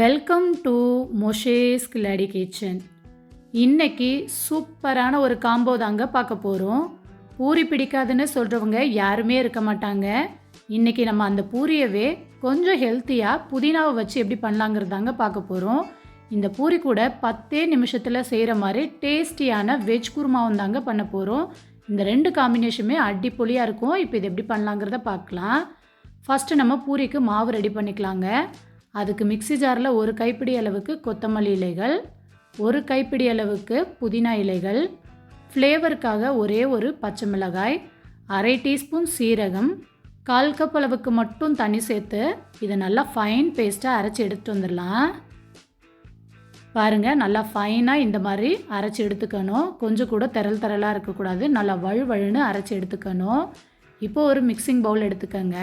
Welcome to Moses Glady kitchen இன்னைக்கு சூப்பரான ஒரு காம்போ தாங்க பார்க்க போகிறோம் பூரி பிடிக்காதுன்னு சொல்கிறவங்க யாருமே இருக்க மாட்டாங்க. இன்னைக்கு நம்ம அந்த பூரியவே கொஞ்சம் ஹெல்த்தியாக புதினாவை வச்சு எப்படி பண்ணலாங்கிறதாங்க பார்க்க போகிறோம் இந்த பூரி கூட பத்தே நிமிஷத்தில் செய்கிற மாதிரி டேஸ்டியான வெஜ் குருமாவும் தாங்க பண்ண போகிறோம் இந்த ரெண்டு காம்பினேஷனுமே அடிப்பொலியாக இருக்கும். இப்போ இது எப்படி பண்ணலாங்கிறத பார்க்கலாம். ஃபஸ்ட்டு நம்ம பூரிக்கு மாவு ரெடி பண்ணிக்கலாங்க. அதுக்கு மிக்ஸி ஜாரில் ஒரு கைப்பிடி அளவுக்கு கொத்தமல்லி இலைகள் ஒரு கைப்பிடி அளவுக்கு புதினா இலைகள் ஃப்ளேவருக்காக ஒரே ஒரு பச்சை மிளகாய் அரை டீஸ்பூன் சீரகம் கால் கப் அளவுக்கு மட்டும் தண்ணி சேர்த்து இதை நல்லா ஃபைன் பேஸ்ட்டாக அரைச்சி எடுத்துகிட்டு வந்துடலாம். பாருங்கள் நல்லா ஃபைனாக இந்த மாதிரி அரைச்சி எடுத்துக்கணும். கொஞ்சம் கூட திரள் திரளாக இருக்கக்கூடாது. நல்லா வழுவழுன்னு அரைச்சி எடுத்துக்கணும். இப்போ ஒரு மிக்சிங் பவுல் எடுத்துக்கோங்க.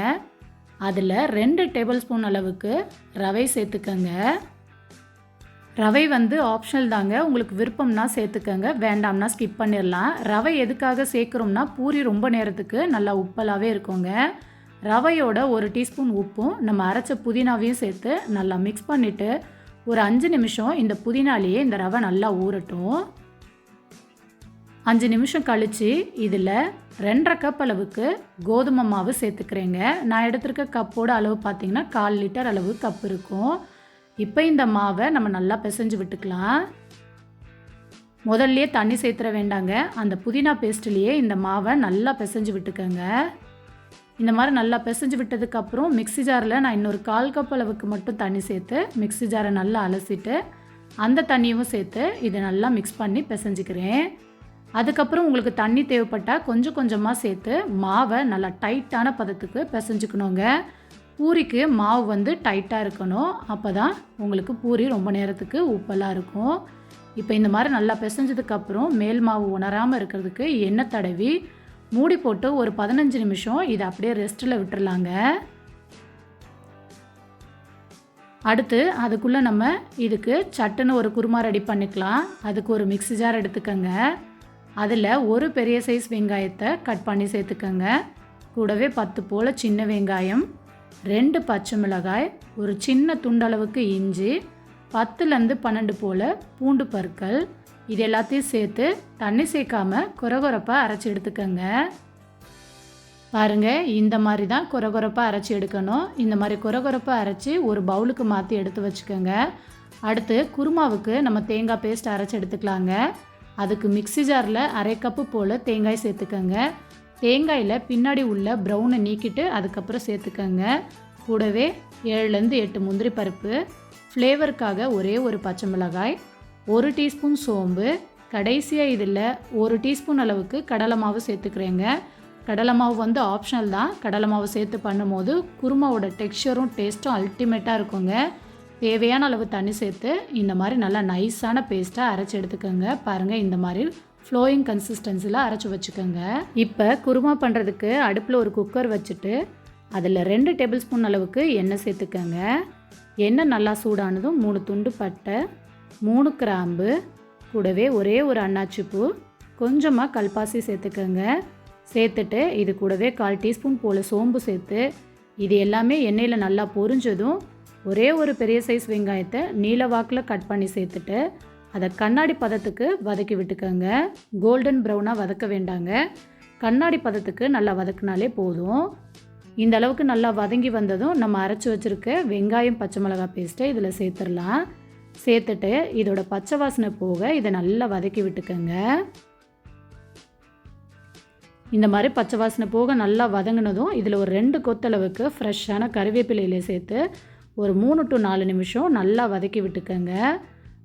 அதில் ரெண்டு டேபிள் ஸ்பூன் அளவுக்கு ரவை சேர்த்துக்கங்க. ரவை வந்து ஆப்ஷனல் தாங்க. உங்களுக்கு விருப்பம்னா சேர்த்துக்கங்க. வேண்டாம்னா ஸ்கிப் பண்ணிடலாம் ரவை எதுக்காக சேர்க்குறோம்னா பூரி ரொம்ப நேரத்துக்கு நல்லா உப்பலாகவே இருக்குங்க. ரவையோட ஒரு டீஸ்பூன் உப்பும் நம்ம அரைச்ச புதினாவையும் சேர்த்து நல்லா மிக்ஸ் பண்ணிவிட்டு ஒரு அஞ்சு நிமிஷம் இந்த புதினாலேயே இந்த ரவை நல்லா ஊறட்டும். அஞ்சு நிமிஷம் கழித்து இதில் ரெண்டரை கப் அளவுக்கு கோதுமை மாவு சேர்த்துக்கிறேங்க. நான் எடுத்திருக்க கப்போட அளவு பார்த்தீங்கன்னா கால் லிட்டர் அளவு கப் இருக்கும். இப்போ இந்த மாவை நம்ம நல்லா பிசைஞ்சு விட்டுக்கலாம். முதல்லையே தண்ணி சேர்த்துற வேண்டாங்க. அந்த புதினா பேஸ்ட்லேயே இந்த மாவை நல்லா பிசைஞ்சு விட்டுக்கோங்க. இந்த மாதிரி நல்லா பிசைஞ்சு விட்டதுக்கப்புறம் மிக்ஸி ஜாரில் நான் இன்னொரு கால் கப் அளவுக்கு மட்டும் தண்ணி சேர்த்து மிக்ஸி ஜாரை நல்லா அலசிட்டு அந்த தண்ணியும் சேர்த்து இதை நல்லா மிக்ஸ் பண்ணி பிசைஞ்சிக்கிறேன். அதுக்கப்புறம் உங்களுக்கு தண்ணி தேவைப்பட்டால் கொஞ்சம் கொஞ்சமாக சேர்த்து மாவை நல்லா டைட்டான பதத்துக்கு பிசைஞ்சுக்கணுங்க. பூரிக்கு மாவு வந்து டைட்டாக இருக்கணும். அப்போ தான் உங்களுக்கு பூரி ரொம்ப நேரத்துக்கு உப்பெல்லாம் இருக்கும். இப்போ இந்த மாதிரி நல்லா பிசைஞ்சதுக்கப்புறம் மேல் மாவு உணராமல் இருக்கிறதுக்கு எண்ணெய் தடவி மூடி போட்டு ஒரு பதினஞ்சு நிமிஷம் இதை அப்படியே ரெஸ்ட்டில் விட்டுறலாங்க. அடுத்து அதுக்குள்ளே நம்ம இதுக்கு சட்டுன்னு ஒரு குருமா ரெடி பண்ணிக்கலாம். அதுக்கு ஒரு மிக்ஸி ஜார் எடுத்துக்கோங்க. அதில் ஒரு பெரிய சைஸ் வெங்காயத்தை கட் பண்ணி சேர்த்துக்கோங்க. கூடவே பத்து போல் சின்ன வெங்காயம் ரெண்டு பச்சை மிளகாய் ஒரு சின்ன துண்டளவுக்கு இஞ்சி பத்துலேருந்து பன்னெண்டு போல் பூண்டு பற்கள் இது எல்லாத்தையும் சேர்த்து தண்ணி சேர்க்காம குறகுறப்பாக அரைச்சி எடுத்துக்கோங்க. பாருங்கள் இந்த மாதிரி தான் குறகுறப்பாக அரைச்சி எடுக்கணும். இந்த மாதிரி குறகுறப்பாக அரைச்சி ஒரு பவுலுக்கு மாற்றி எடுத்து வச்சுக்கோங்க. அடுத்து குருமாவுக்கு நம்ம தேங்காய் பேஸ்ட் அரைச்சி எடுத்துக்கலாங்க. அதுக்கு மிக்ஸி ஜாரில் அரை கப்பு போல் தேங்காய் சேர்த்துக்கோங்க. தேங்காயில் பின்னாடி உள்ள ப்ரௌனை நீக்கிட்டு அதுக்கப்புறம் சேர்த்துக்கோங்க. கூடவே ஏழுலேருந்து எட்டு முந்திரி பருப்பு ஃப்ளேவருக்காக ஒரே ஒரு பச்சை மிளகாய் ஒரு டீஸ்பூன் சோம்பு கடைசியாக இதில் ஒரு டீஸ்பூன் அளவுக்கு கடலை மாவு சேர்த்துக்கிறேங்க. கடலை மாவு வந்து ஆப்ஷனல் தான். கடலை மாவு சேர்த்து பண்ணும்போது குருமாவோட டெக்ஸ்சரும் டேஸ்ட்டும் அல்டிமேட்டாக இருக்குங்க. தேவையான அளவு தண்ணி சேர்த்து இந்த மாதிரி நல்லா நைஸான பேஸ்ட்டாக அரைச்சி எடுத்துக்கோங்க. பாருங்கள் இந்த மாதிரி ஃப்ளோயிங் கன்சிஸ்டன்சியில் அரைச்சி வச்சுக்கோங்க. இப்போ குருமா பண்ணுறதுக்கு அடுப்பில் ஒரு குக்கர் வச்சுட்டு அதில் ரெண்டு டேபிள் ஸ்பூன் அளவுக்கு எண்ணெய் சேர்த்துக்கோங்க. எண்ணெய் நல்லா சூடானதும் மூணு துண்டு பட்டை மூணு கிராம்பு கூடவே ஒரே ஒரு அன்னாச்சிப்பூ கொஞ்சமாக கல்பாசி சேர்த்துக்கோங்க. சேர்த்துட்டு இது கூடவே கால் டீஸ்பூன் போல் சோம்பு சேர்த்து இது எல்லாமே எண்ணெயில் நல்லா பொரிஞ்சதும் ஒரே ஒரு பெரிய சைஸ் வெங்காயத்தை நீல வாக்கில் கட் பண்ணி சேர்த்துட்டு அதை கண்ணாடி பதத்துக்கு வதக்கி விட்டுக்கோங்க. கோல்டன் ப்ரௌனாக வதக்க வேண்டாங்க. கண்ணாடி பதத்துக்கு நல்லா வதக்குனாலே போதும். இந்த அளவுக்கு நல்லா வதங்கி வந்ததும் நம்ம அரைச்சி வச்சுருக்க வெங்காயம் பச்சை மிளகாய் பேஸ்ட்டை இதில் சேர்த்துடலாம். சேர்த்துட்டு இதோட பச்சை வாசனை போக இதை நல்லா வதக்கி விட்டுக்கோங்க. இந்த மாதிரி பச்சை வாசனை போக நல்லா வதங்கினதும் இதில் ஒரு ரெண்டு கொத்தளவுக்கு ஃப்ரெஷ்ஷான கருவேப்பிலையில சேர்த்து ஒரு மூணு டு நாலு நிமிஷம் நல்லா வதக்கி விட்டுக்கோங்க.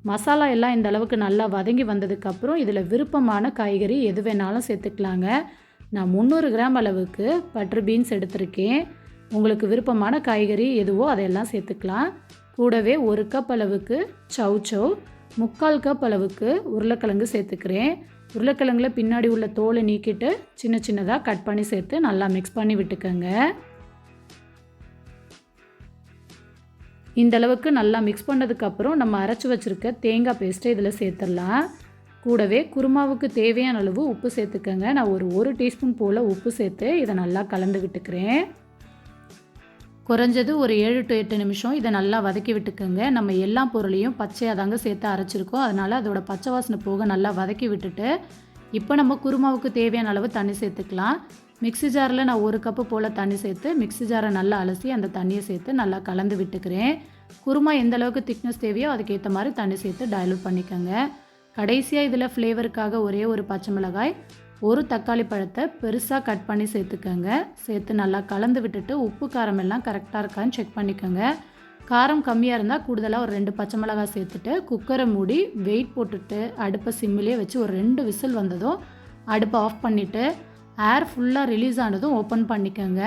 மசாலா எல்லாம் இந்த அளவுக்கு நல்லா வதங்கி வந்ததுக்கப்புறம் இதில் விருப்பமான காய்கறி எது வேணாலும் சேர்த்துக்கலாங்க. நான் முந்நூறு கிராம் அளவுக்கு பட்டர் பீன்ஸ் எடுத்திருக்கேன். உங்களுக்கு விருப்பமான காய்கறி எதுவோ அதையெல்லாம் சேர்த்துக்கலாம். கூடவே ஒரு கப் அளவுக்கு சவு சவ் முக்கால் கப் அளவுக்கு உருளைக்கிழங்கு சேர்த்துக்கிறேன். உருளைக்கிழங்குல பின்னாடி உள்ள தோலை நீக்கிட்டு சின்ன சின்னதாக கட் பண்ணி சேர்த்து நல்லா மிக்ஸ் பண்ணி விட்டுக்கோங்க. இந்த அளவுக்கு நல்லா மிக்ஸ் பண்ணதுக்கப்புறம் நம்ம அரைச்சி வச்சுருக்க தேங்காய் பேஸ்ட்டை இதில் சேர்த்துடலாம். கூடவே குருமாவுக்கு தேவையான அளவு உப்பு சேர்த்துக்கங்க. நான் ஒரு ஒரு டீஸ்பூன் போல் உப்பு சேர்த்து இதை நல்லா கலந்துக்கிட்டுக்கிறேன் குறைஞ்சது ஒரு ஏழு டு எட்டு நிமிஷம் இதை நல்லா வதக்கி விட்டுக்கோங்க. நம்ம எல்லா பொருளையும் பச்சையாக தாங்க சேர்த்து அரைச்சிருக்கோம். அதனால் அதோட பச்சை வாசனை போக நல்லா வதக்கி விட்டுட்டு இப்போ நம்ம குருமாவுக்கு தேவையான அளவு தண்ணி சேர்த்துக்கலாம். மிக்ஸி ஜாரில் நான் ஒரு கப்பு போல் தண்ணி சேர்த்து மிக்ஸி ஜாரை நல்லா அலசி அந்த தண்ணியை சேர்த்து நல்லா கலந்து விட்டுக்கிறேன். குருமா எந்த அளவுக்கு திக்னஸ் தேவையோ அதுக்கேற்ற மாதிரி தண்ணி சேர்த்து டைலூட் பண்ணிக்கோங்க. கடைசியாக இதில் ஃப்ளேவருக்காக ஒரே ஒரு பச்சை மிளகாய் ஒரு தக்காளி பழத்தை பெருசாக கட் பண்ணி சேர்த்துக்கோங்க. சேர்த்து நல்லா கலந்து விட்டுட்டு உப்பு காரம் எல்லாம் கரெக்டாக இருக்கான்னு செக் பண்ணிக்கோங்க. காரம் கம்மியாக இருந்தால் கூடுதலாக ஒரு ரெண்டு பச்சை மிளகாய் சேர்த்துட்டு குக்கரை மூடி வெயிட் போட்டுட்டு அடுப்பை சிம்மிலே வச்சு ஒரு ரெண்டு விசில் வந்ததும் அடுப்பை ஆஃப் பண்ணிவிட்டு ஏர் ஃபுல்லாக ரிலீஸ் ஆனதும் ஓப்பன் பண்ணிக்கோங்க.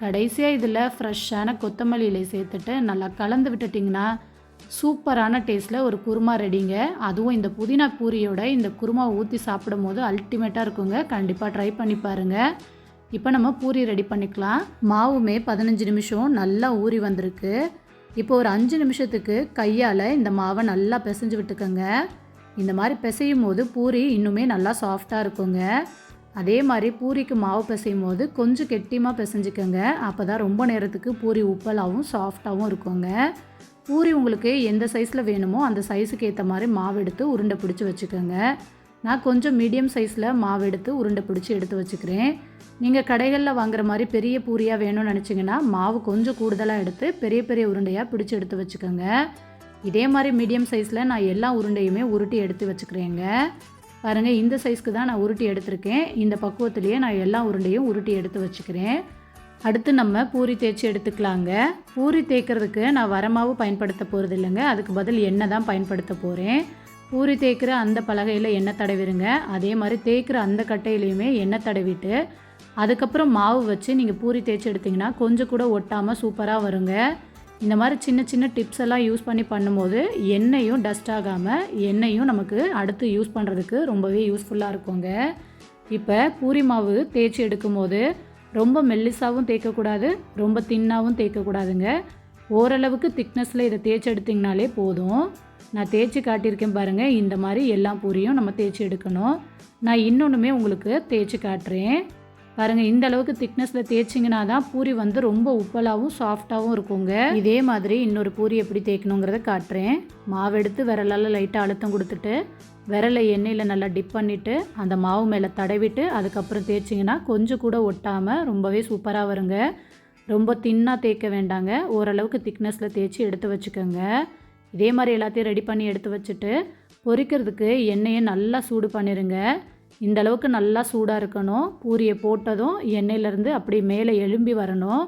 கடைசியாக இதில் ஃப்ரெஷ்ஷான கொத்தமல்லி இலை சேர்த்துட்டு நல்லா கலந்து விட்டுட்டிங்கன்னா சூப்பரான டேஸ்ட்டில் ஒரு குருமா ரெடிங்க அதுவும் இந்த புதினா பூரியோட இந்த குருமா ஊற்றி சாப்பிடும் போது அல்டிமேட்டாக இருக்குங்க. கண்டிப்பாக ட்ரை பண்ணி பாருங்கள் இப்போ நம்ம பூரி ரெடி பண்ணிக்கலாம். மாவுமே பதினஞ்சு நிமிஷம் நல்லா ஊறி வந்திருக்கு. இப்போ ஒரு அஞ்சு நிமிஷத்துக்கு கையால் இந்த மாவை நல்லா பிசைஞ்சு விட்டுக்கோங்க. இந்த மாதிரி பிசையும் போது பூரி இன்னுமே நல்லா சாஃப்டாக இருக்குங்க. அதே மாதிரி பூரிக்கு மாவு பிசையும் போது கொஞ்சம் கெட்டியமாக பிசைஞ்சிக்கோங்க. அப்போ தான் ரொம்ப நேரத்துக்கு பூரி உப்பலாகவும் சாஃப்டாகவும் இருக்குங்க. பூரி உங்களுக்கு எந்த சைஸில் வேணுமோ அந்த சைஸுக்கு ஏற்ற மாதிரி மாவு எடுத்து உருண்டை பிடிச்சி வச்சுக்கோங்க. நான் கொஞ்சம் மீடியம் சைஸில் மாவு எடுத்து உருண்டை பிடிச்சி எடுத்து வச்சுக்கிறேன். நீங்கள் கடைகளில் வாங்குற மாதிரி பெரிய பூரியாக வேணும்னு நினச்சிங்கன்னா மாவு கொஞ்சம் கூடுதலாக எடுத்து பெரிய பெரிய உருண்டையாக பிடிச்சி எடுத்து வச்சுக்கோங்க. இதே மாதிரி மீடியம் சைஸில் நான் எல்லா உருண்டையுமே உருட்டி எடுத்து வச்சுக்கிறேங்க. பாருங்கள் இந்த சைஸ்க்கு தான் நான் உருட்டி எடுத்திருக்கேன். இந்த பக்குவத்துலேயே நான் எல்லா உருண்டையும் உருட்டி எடுத்து வச்சுக்கிறேன். அடுத்து நம்ம பூரி தேய்ச்சி எடுத்துக்கலாங்க. பூரி தேய்க்கிறதுக்கு நான் வரமாவு பயன்படுத்த போகிறது இல்லைங்க. அதுக்கு பதில் எண்ணெய் தான் பயன்படுத்த போகிறேன் பூரி தேய்க்கிற அந்த பலகையில் எண்ணெய் தடவிடுங்க அதே மாதிரி தேய்க்கிற அந்த கட்டையிலையுமே எண்ணெய் தடவிட்டு அதுக்கப்புறம் மாவு வச்சு நீங்கள் பூரி தேய்ச்சி எடுத்திங்கன்னா கொஞ்சம் கூட ஒட்டாமல் சூப்பராக வருங்க. இந்த மாதிரி சின்ன சின்ன டிப்ஸ் எல்லாம் யூஸ் பண்ணி பண்ணும்போது எண்ணெயும் டஸ்ட் ஆகாமல் எண்ணெயும் நமக்கு அடுத்து யூஸ் பண்ணுறதுக்கு ரொம்பவே யூஸ்ஃபுல்லாக இருக்குங்க. இப்போ பூரி மாவு தேய்ச்சி எடுக்கும்போது ரொம்ப மெல்லிசாகவும் தேய்க்கக்கூடாது ரொம்ப தின்னாகவும் தேய்க்கக்கூடாதுங்க ஓரளவுக்கு திக்னஸில் இதை தேய்ச்சி எடுத்திங்கனாலே போதும். நான் தேய்ச்சி காட்டியிருக்கேன் பாருங்கள் இந்த மாதிரி எல்லா பூரியும் நம்ம தேய்ச்சி எடுக்கணும். நான் இன்னொன்றுமே உங்களுக்கு தேய்ச்சி காட்டுறேன். பாருங்கள் இந்த அளவுக்கு திக்னஸில் தேய்ச்சிங்கன்னா தான் பூரி வந்து ரொம்ப உப்பலாகவும் சாஃப்டாகவும் இருக்குங்க. இதே மாதிரி இன்னொரு பூரி எப்படி தேய்க்கணுங்கிறத காட்டுறேன். மாவு எடுத்து விரலால் லைட்டாக அழுத்தம் கொடுத்துட்டு விரலை எண்ணெயில் நல்லா டிப் பண்ணிவிட்டு அந்த மாவு மேலே தடவிட்டு அதுக்கப்புறம் தேய்ச்சிங்கன்னா கொஞ்சம் கூட ஒட்டாமல் ரொம்பவே சூப்பராக வருங்க. ரொம்ப தின்னாக தேய்க்க வேண்டாங்க. ஓரளவுக்கு திக்னஸில் தேய்ச்சி எடுத்து வச்சுக்கோங்க. இதே மாதிரி எல்லாத்தையும் ரெடி பண்ணி எடுத்து வச்சுட்டு பொரிக்கிறதுக்கு எண்ணெயை நல்லா சூடு பண்ணிடுங்க இந்த அளவுக்கு நல்லா சூடாக இருக்கணும். பூரியை போட்டதும் எண்ணெயிலேருந்து அப்படி மேலே எழும்பி வரணும்.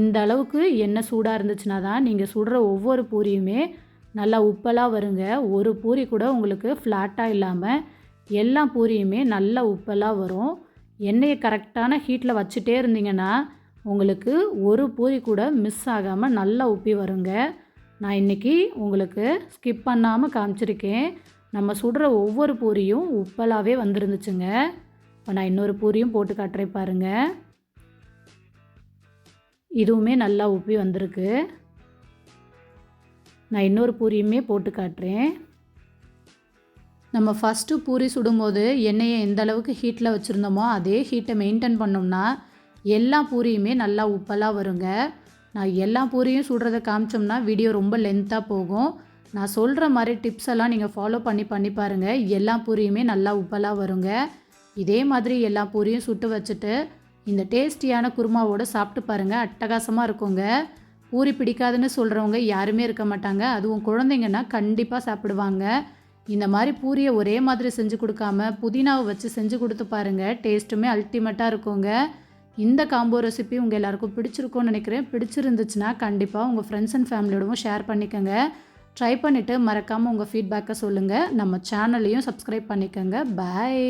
இந்த அளவுக்கு எண்ணெய் சூடாக இருந்துச்சுன்னா தான் நீங்கள் சுடுற ஒவ்வொரு பூரியுமே நல்லா உப்பெல்லாம் வருங்க. ஒரு பூரி கூட உங்களுக்கு ஃப்ளாட்டாக இல்லாமல் எல்லா பூரியுமே நல்லா உப்பெல்லாம் வரும். எண்ணெயை கரெக்டான ஹீட்டில் வச்சுட்டே இருந்தீங்கன்னா உங்களுக்கு ஒரு பூரி கூட மிஸ் ஆகாமல் நல்லா உப்பி வருங்க. நான் இன்றைக்கி உங்களுக்கு ஸ்கிப் பண்ணாமல் காமிச்சிருக்கேன். நம்ம சுடுற ஒவ்வொரு பூரியும் உப்பலாகவே வந்துருந்துச்சுங்க. இப்போ நான் இன்னொரு பூரியும் போட்டு காட்டுறேன் பாருங்கள் இதுவுமே நல்லா உப்பி வந்திருக்கு. நான் இன்னொரு பூரியுமே போட்டு காட்டுறேன். நம்ம ஃபஸ்ட்டு பூரி சுடும்போது எண்ணெயை எந்த அளவுக்கு ஹீட்டில் வச்சுருந்தோமோ அதே ஹீட்டை மெயின்டைன் பண்ணோம்னா எல்லா பூரியுமே நல்லா உப்பலாக வருங்க. நான் எல்லா பூரியும் சுடுறதை காமிச்சோம்னா வீடியோ ரொம்ப லென்த்தாக போகும். நான் சொல்கிற மாதிரி டிப்ஸ் எல்லாம் நீங்கள் ஃபாலோ பண்ணி பண்ணி பாருங்கள் எல்லா பூரியுமே நல்லா உப்பலாக வருங்க. இதே மாதிரி எல்லா பூரியும் சுட்டு வச்சுட்டு இந்த டேஸ்டியான குருமாவோடு சாப்பிட்டு பாருங்கள் அட்டகாசமாக இருக்குங்க. பூரி பிடிக்காதுன்னு சொல்கிறவங்க யாருமே இருக்க மாட்டாங்க. அதுவும் குழந்தைங்கன்னா கண்டிப்பாக சாப்பிடுவாங்க. இந்த மாதிரி பூரியை ஒரே மாதிரி செஞ்சு கொடுக்காம புதினாவை வச்சு செஞ்சு கொடுத்து பாருங்கள் டேஸ்ட்டுமே அல்டிமேட்டாக இருக்குங்க. இந்த காம்போ ரெசிபி உங்கள் எல்லாருக்கும் பிடிச்சிருக்கும்னு நினைக்கிறேன். பிடிச்சிருந்துச்சுன்னா கண்டிப்பாக உங்கள் ஃப்ரெண்ட்ஸ் அண்ட் ஃபேமிலியோடவும் ஷேர் பண்ணிக்கோங்க. ட்ரை பண்ணிவிட்டு மறக்காமல் உங்கள் ஃபீட்பேக்கை சொல்லுங்கள் நம்ம சேனலையும் சப்ஸ்கிரைப் பண்ணிக்கோங்க. பாய்